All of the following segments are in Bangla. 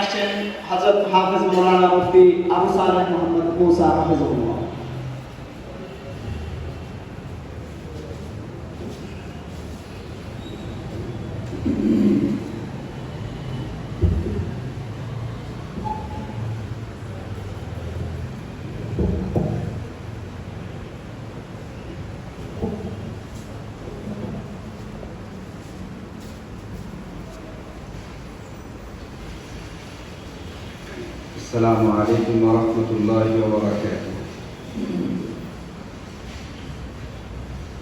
আসছেন হাজরত হাফেজ মৌলানা মুফতি আবু সালেহ মোহাম্মদ মুসা হাফেজুল্লাহ السلام عليكم ورحمة الله وبركاته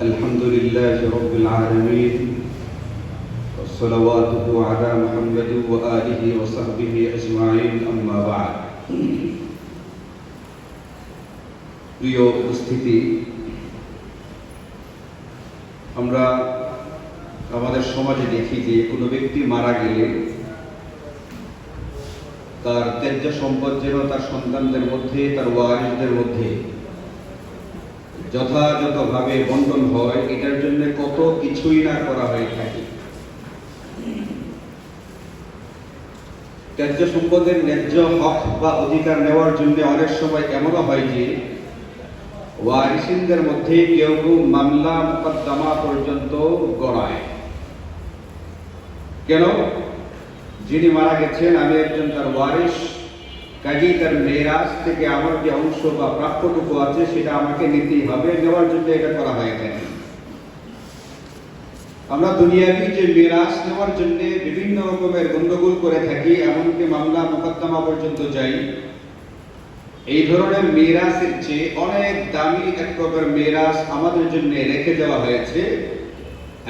الحمد لله رب العالمين والصلواته على محمد وآله وصحبه أجمعين أما بعد প্রিয় উপস্থিতি আমরা আমাদের সমাজে দেখি যে কোনো ব্যক্তি মারা গেলে তার ত্যায্য সম্পদ যেন তার সন্তানদের মধ্যে, তার ওয়ারিসদের মধ্যে। যথাযথভাবে বন্টন হয়, এটার জন্য কত কিছুই না করা হয়ে থাকে। ত্যায্য সম্পদের ন্যায্য হক বা অধিকার নেওয়ার জন্য অনেক সময় এমনও হয় যে, ওয়ারিসিনদের মধ্যে কেউ কেউ মামলা মোকদ্দমা পর্যন্ত গড়ায়। কেন? যিনি মারা গেছেন, আমি একজন তার ওয়ারিস কাজী তার মেয়েরাজ থেকে আমার যে অংশ বা প্রাপ্যটুকু আছে, সেটা আমাকে নিতেই হবে। নেওয়ার জন্য এটা করা হয় থাকে আমরা দুনিয়াবি যে মেরাজ নেওয়ার জন্য বিভিন্ন রকমের গন্ডগোল করে থাকি, এমনকি মামলা মোকদ্দমা পর্যন্ত যাই। এই ধরনের মেরাজের চেয়ে অনেক দামি এক প্রকার মেরাজ আমাদের জন্য রেখে দেওয়া হয়েছে।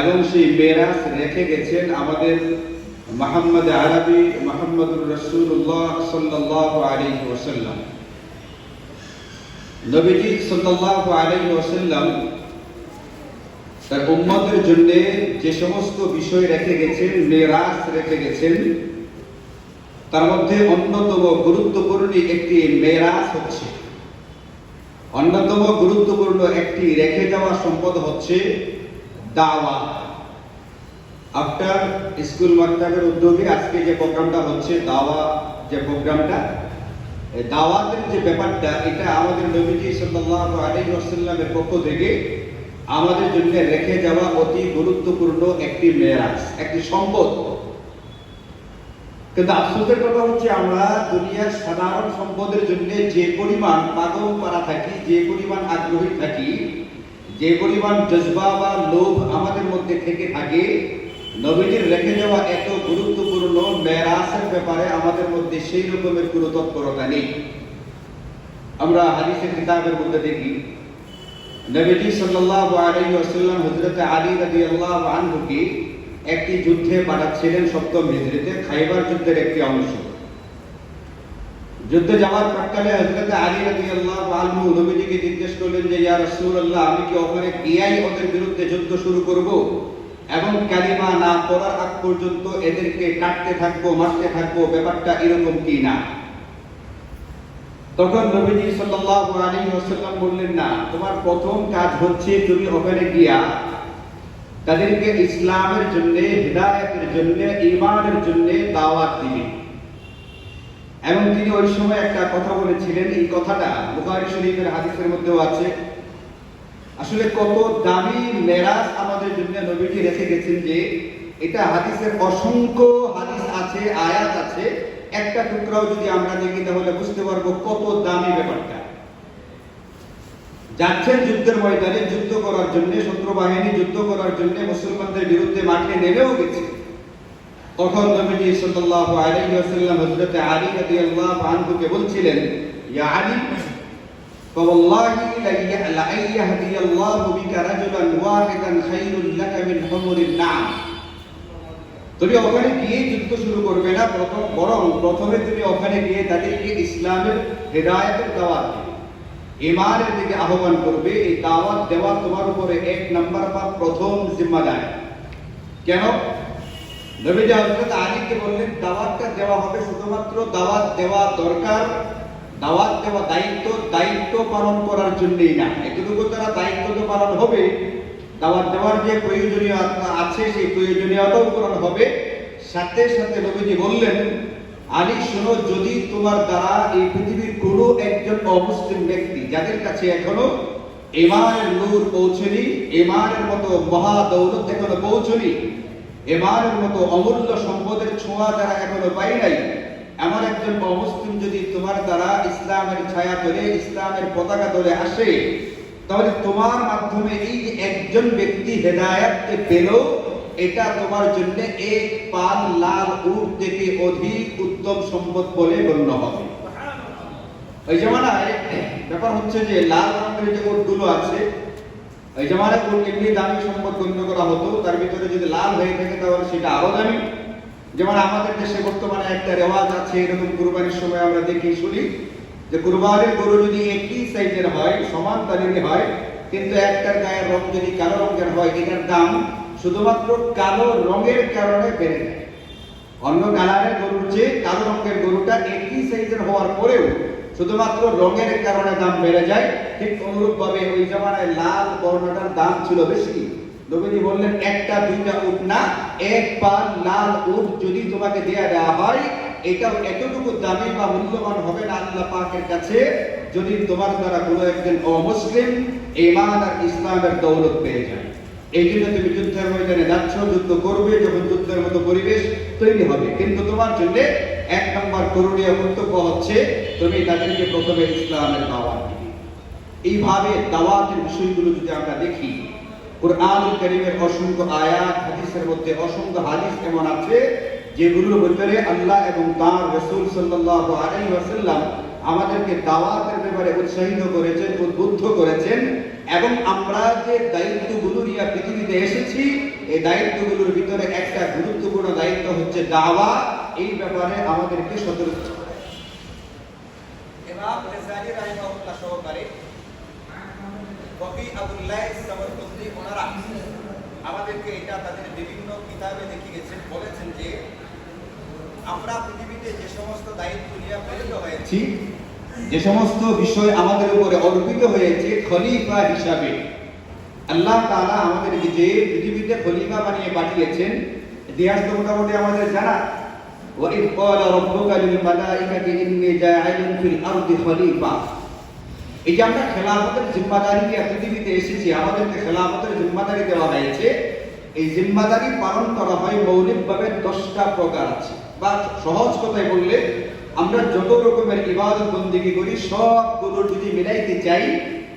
এবং সেই মেরাজ রেখে গেছেন আমাদের মোহাম্মদ আরবি, মোহাম্মদুর রসুল্লাহ সাল্লাহ আলী ওসাল্লাম নবীজি সাল্লাহ আলী ওসাল্লাম তার উম্মতের জন্য যে সমস্ত বিষয় রেখে গেছেন মেরাজ রেখে গেছেন, তার মধ্যে অন্যতম গুরুত্বপূর্ণ একটি মেরাজ হচ্ছে। অন্যতম গুরুত্বপূর্ণ একটি রেখে যাওয়া সম্পদ হচ্ছে দাওয়া আফটার স্কুল মাকতাবের উদ্যোগে আজকে যে প্রোগ্রামটা হচ্ছে, দাওয়া যে প্রোগ্রামটা দাওয়াতের যে ব্যাপারটা, এটা আমাদের নবীজি সাল্লাল্লাহু আলাইহি ওয়াসাল্লামের পক্ষ থেকে আমাদের জন্য রেখে যাওয়া অতি গুরুত্বপূর্ণ একটি মেরাজ একটি সম্পদ। কিন্তু আফসোসের কথা হচ্ছে, আমরা দুনিয়ার সাধারণ সম্পদের জন্য যে পরিমাণ পাগল করা থাকি, যে পরিমাণ আগ্রহী থাকি, যে পরিমাণ জজবা বা লোভ আমাদের মধ্যে থেকে থাকে নবীজির রেখে যাওয়া এত গুরুত্বপূর্ণ মেরাসের ব্যাপারে আমাদের মধ্যে সেই রকমের কোনো তৎপরতা নেই। আমরা হাদিসের কিতাবের মধ্যে দেখি, নবীজি সাল্লাল্লাহু আলাইহি ওয়াসাল্লাম হযরত আলী রাদিয়াল্লাহু আনহুকে একটি যুদ্ধে পাঠাচ্ছিলেন সপ্তম হিজরিতে খাইবার যুদ্ধের একটি অংশ। যুদ্ধে যাওয়ার প্রাক্কালে হযরত আলী রাদিয়াল্লাহু আনহু নবীজিকে জিজ্ঞেস করলেন যে, ইয়া রাসূলুল্লাহ, আমি কি ওখানে গিয়াই ওদের বিরুদ্ধে যুদ্ধ শুরু করব? এবং কালিমা না পড়ার আগ পর্যন্ত এদেরকে কাটতে থাকব, মারতে থাকব, ব্যাপারটা এরকম কি না? তখন নবীজি সাল্লাল্লাহু বললেন, না, তোমার প্রথম কাজ হচ্ছে তুমি ওখানে গিয়া তাদেরকে ইসলামের জন্য, হিদায়াতের জন্য, ঈমানের জন্য দাওয়াত দিবে। এবং তিনি ওই সময় একটা কথা বলেছিলেন, এই কথাটা বুখারী শরীফের হাদিসের মধ্যেও আছে। আসলে কত দামি মেরাজ আমাদের জন্য নবীজি রেখে গেছেন যে এটা হাদিসের অসংখ্য হাদিস আছে, আয়াত আছে। একটা টুকরাও যদি আমরা দেখি, তাহলে বুঝতে পারব কত দামি ব্যাপারটা। যাচ্ছেন যুদ্ধের ময়দানে, যুদ্ধ করার জন্য, শত্রু বাহিনী যুদ্ধ করার জন্য মুসলমানদের বিরুদ্ধে মাঠে নেমেও গেছে। তখন নবীজি সাল্লাল্লাহু আলাইহি ওয়াসাল্লাম হযরত আলী রাদিয়াল্লাহু আনহুকে বলছিলেন, ইয়া আলী فوالله لأن يهدي الله بك رجلا واحدا خير لك من حمر النعم তুমি ওখানে গিয়ে যুদ্ধ শুরু করবে না প্রথম বরং প্রথমে তুমি ওখানে গিয়ে তাদেরকে ইসলামের হেদায়তের দাওয়াত দিবে ইমানের দিকে আহ্বান করবে এই দাওয়াত দেওয়া তোমার উপরে এক নাম্বার বা প্রথম জিম্মাদার কেন নবীজি হযরত আলীকে বললেন দাওয়াতটা দেওয়া হবে শুধুমাত্র দাওয়াত দেওয়া দরকার দাওয়াত দেওয়া দায়িত্ব দায়িত্ব পালন করার জন্যই না। এতটুকু তারা দায়িত্ব তো পালন হবে। দাওয়াত দেওয়ার যে প্রয়োজনীয়তা আছে, সেই প্রয়োজনীয়তাও পূরণ হবে। সাথে সাথে নবীজি বললেন, আলী, শোনো, যদি তোমার দ্বারা এই পৃথিবীর কোনো একজন অমুসলিম ব্যক্তি, যাদের কাছে এখনও ইমানের নূর পৌঁছনি ইমানের মতো মহা দৌলত এখনও পৌঁছনি ইমানের মতো অমূল্য সম্পদের ছোঁয়া যারা এখনও পাই নাই এমন একজন অমুসলিম যদি তোমার দ্বারা ইসলামের ছায়া ধরে, ইসলামের পতাকা ধরে আসে, তাহলে তোমার মাধ্যমে এই যে একজন ব্যক্তি হেদায়াতকে পেল, এটা তোমার জন্য এক পাল লাল উট থেকে অধিক উত্তম সম্পদ বলে গণ্য হবে। ওই জামানায় ব্যাপার হচ্ছে যে লাল রঙের যে উটগুলো আছে ওই জামানায় উট এমনি দামি সম্পদ গণ্য করা হতো, তার ভিতরে যদি লাল হয়ে থাকে, তাহলে সেটা আরও দামি। যেমন আমাদের দেশে বর্তমানে একটা রেওয়াজ আছে, এরকম কুরবানির সময় আমরা দেখি শুনি যে কুরবানির গরু যদি একই সাইজের হয়, সমান তালিমে হয়, কিন্তু একটার গায়ের রং যদি কালো রঙের হয়, এটার দাম শুধুমাত্র কালো রঙের কারণে বেড়ে যায়। অন্য কালারের গরুর চেয়ে কালো রঙের গরুটা একই সাইজের হওয়ার পরেও শুধুমাত্র রঙের কারণে দাম বেড়ে যায়। ঠিক অনুরূপ ভাবে ওই জামানায় লাল বর্ণটার দাম ছিল বেশি। নবীজি বললেন, একটা, দুইটা উট না, এক পাল লাল উট যদি তোমাকে দেয়া দেওয়া হয়, এটাও এতটুকু দামি বা মূল্যবান হবে না আল্লাহ পাকের কাছে, যদি তোমার দ্বারা কোনো একজন অমুসলিম ইমান আর ইসলামের দৌলত পেয়ে যায়। এই জন্য তুমি যুদ্ধের ময়দানে যাচ্ছ, যুদ্ধ করবে, যখন যুদ্ধের মতো পরিবেশ তৈরি হবে। কিন্তু তোমার জন্য এক নম্বর করণীয় কর্তব্য হচ্ছে, তুমি তাদেরকে প্রথমে ইসলামের দাওয়াত দিবে। এইভাবে দাওয়াতের বিষয়গুলো যদি আমরা দেখি কোরআন করিমের অসংখ্য আয়াত, হাদিসের মধ্যে অসংখ্য হাদিস এমন আছে, যেগুলোর ভিতরে আল্লাহ এবং তার রসুল সাল্লাল্লাহু আলাইহি ওয়াসাল্লাম আমাদেরকে দাওয়াতের ব্যাপারে উৎসাহিত করেছেন, উদ্বুদ্ধ করেছেন এবং আমরা যে দায়িত্বগুলো নিয়ে পৃথিবীতে এসেছি, এই দায়িত্বগুলোর ভিতরে একটা গুরুত্বপূর্ণ দায়িত্ব হচ্ছে দাওয়া। এই ব্যাপারে আমাদেরকে সতর্ক সহকারে কবি আবুল্লাহ সামরকন্দি ওনারা আমাদেরকে এটা তাদের বিভিন্ন কিতাবে দেখিয়েছেন বলেছেন যে আমরা পৃথিবীতে যে সমস্ত দায়িত্ব নিয়ে প্রেরিত হয়েছি যে সমস্ত বিষয় আমাদের উপরে অর্পিত হয়েছে খলিফা হিসাবে আল্লাহ তাআলা আমাদেরকে যে পৃথিবীতে খলিফা বানিয়ে পাঠিয়েছেন ইতিহাস তো মোটামুটি আমাদের জানা وإذ قال ربك للملائكة إني جاعل في الأرض خليفة এই যে আমরা খেলাফতের জিম্মাদারি নিয়ে পৃথিবীতে এসেছি, আমাদেরকে খেলাফতের জিম্মাদারি দেওয়া হয়েছে। এই জিম্মাদারি পালন করা হয় মৌলিকভাবে দশটা প্রকার আছে। বা সহজ কথায় বললে, আমরা যত রকমের ইবাদত বন্দিগি করি, সবগুলো যদি মিলাইতে চাই,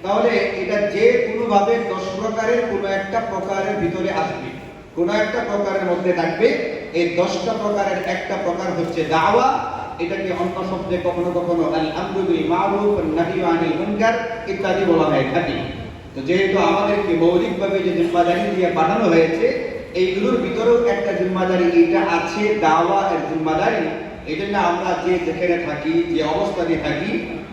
তাহলে এটা যে কোনোভাবে দশ প্রকারের কোনো একটা প্রকারের ভিতরে আসবে। কোনো একটা প্রকারের মধ্যে থাকবে। এই দশটা প্রকারের একটা প্রকার হচ্ছে দাওয়া এটাকে অন্য শব্দে কখনো কখনো ইত্যাদি বলা হয় থাকে তো যেহেতু আমাদেরকে মৌলিকভাবে যে জিম্মাদারি দিয়ে পাঠানো হয়েছে এইগুলোর ভিতরেও একটা জিম্মাদারি এটা আছে, দাওয়া এর জিম্মাদারি। এই জন্য আমরা যে যেখানে থাকি, যে অবস্থানে থাকি,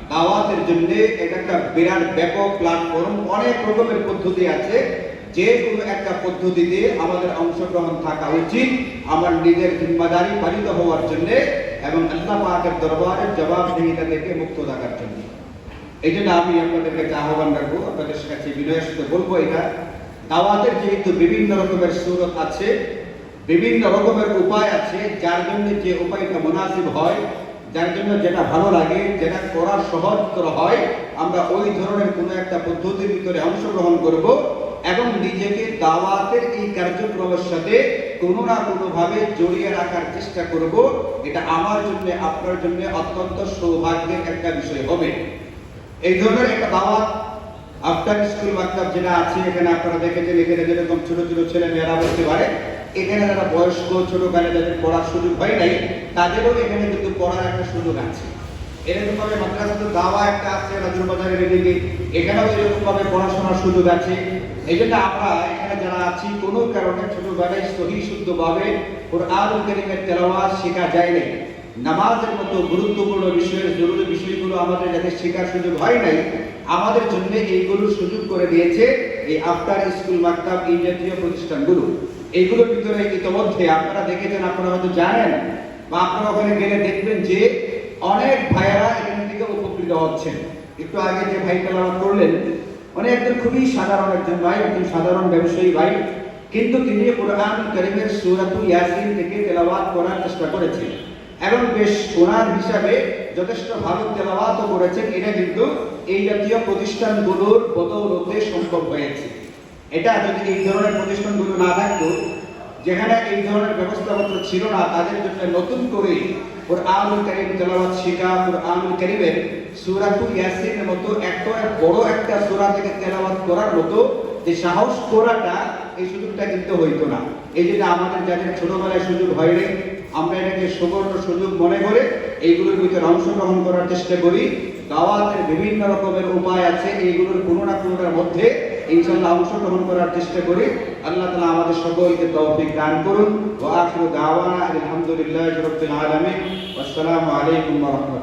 দাওয়াতের জন্য এটা একটা বিরাট ব্যাপক প্ল্যাটফর্ম অনেক রকমের পদ্ধতি আছে। যে কোনো একটা পদ্ধতিতে আমাদের অংশগ্রহণ থাকা উচিত। আমার নিজের জিম্মাদারি পালিত হওয়ার জন্য এবং আল্লাহ পাকের দরবারের জবাবদিহিতা থেকে মুক্ত থাকার জন্য। এই জন্য আমি আপনাদের কাছে আহ্বান রাখব, আপনাদের কাছে বিনয়ের সাথে বলব এটা। দাওয়াতের যেহেতু বিভিন্ন রকমের সুরত আছে, বিভিন্ন রকমের উপায় আছে, যার জন্য যে উপায়টা মুনাসিব হয়, যার জন্য যেটা ভালো লাগে, যেটা করা সহজতর হয়, আমরা ওই ধরনের কোনো একটা পদ্ধতির ভিতরে অংশগ্রহণ করব। এবং নিজেকে দাওয়াতের এই কার্যক্রমের সাথে কোনো না কোনো ভাবে জড়িয়ে রাখার চেষ্টা করব, এটা আমার জন্য, আপনার জন্য অত্যন্ত সৌভাগ্যের একটা বিষয় হবে। এই ধরনের একটা দাওয়াত, আফটার স্কুল মাকতাব যেটা আছে, এখানে আপনারা দেখেছেন, এখানে যেরকম ছোট ছোট ছেলে মেয়েরা বলতে পারে, এখানে যারা বয়স্ক, ছোটকালে যাদের পড়ার সুযোগ হয় নাই, তাদেরও এখানে কিন্তু পড়ার একটা সুযোগ আছে। এরকম ভাবে মাদ্রাসা দাওয়া একটা আছে রাজুর বাজারের এদিকে, এখানেও এরকম ভাবে পড়াশোনার সুযোগ আছে। এই আমরা এখানে যারা আছি, কোনো কারণে ছোটবেলায় সহি শুদ্ধভাবে কোরআন কারিমের তেলাওয়াত শেখা যায় নাই। নামাজের মতো গুরুত্বপূর্ণ বিষয়ের জরুরি বিষয়গুলো আমাদের যাতে শেখার সুযোগ হয় নাই, আমাদের জন্য এইগুলোর সুযোগ করে দিয়েছে এই আফটার স্কুল মাকতাব এই জাতীয় প্রতিষ্ঠানগুলো। এইগুলোর ভিতরে ইতিমধ্যে আপনারা দেখেছেন, আপনারা হয়তো জানেন বা আপনারা ওখানে গেলে দেখবেন যে অনেক ভাইয়েরা এখান থেকে উপকৃত হচ্ছেন। একটু আগে যে ভাই তেলাওয়াত করলেন মানে একজন খুবই সাধারণ একজন ভাই, একজন সাধারণ ব্যবসায়ী ভাই, কিন্তু তিনি কোরআন করিমের সূরাতুল ইয়াসিন থেকে তেলাওয়াত করার চেষ্টা করেছেন। এবং বেশ সোনার হিসাবে যথেষ্ট ভালো তেলাওয়াতও করেছেন। এটা কিন্তু এই জাতীয় প্রতিষ্ঠানগুলোর বদৌলতে সম্ভব হয়েছে। এটা যদি এই ধরনের প্রতিষ্ঠানগুলো না থাকতো, যেখানে এই ধরনের ব্যবস্থাপত্র ছিল না, তাদের জন্য নতুন করে কোরআনুল কারীম তেলাওয়াত শেখা কোরআনুল কারীমের সূরাতুল ইয়াসিনের মতো এত বড় একটা সূরা থেকে তেলাওয়াত করার মতো যে সাহস করাটা এই সুযোগটা কিন্তু হইতো না। এই জন্য আমাদের যাদের ছোটবেলায় সুযোগ হয়নি আমরা এটাকে সুবর্ণ সুযোগ মনে করে এইগুলোর ভিতরে অংশগ্রহণ করার চেষ্টা করি। দাওয়াতের বিভিন্ন রকমের উপায় আছে, এইগুলোর কোনো না কোনোটার মধ্যে ইনশাল্লাহ অংশগ্রহণ করার চেষ্টা করি। আল্লাহ তালা আমাদের সকলকে তৌফিক দান করুন। ওয়া আখিরু দাওয়ানা আলহামদুলিল্লাহি রাব্বিল আলামিন। আসসালামু আলাইকুম ওয়া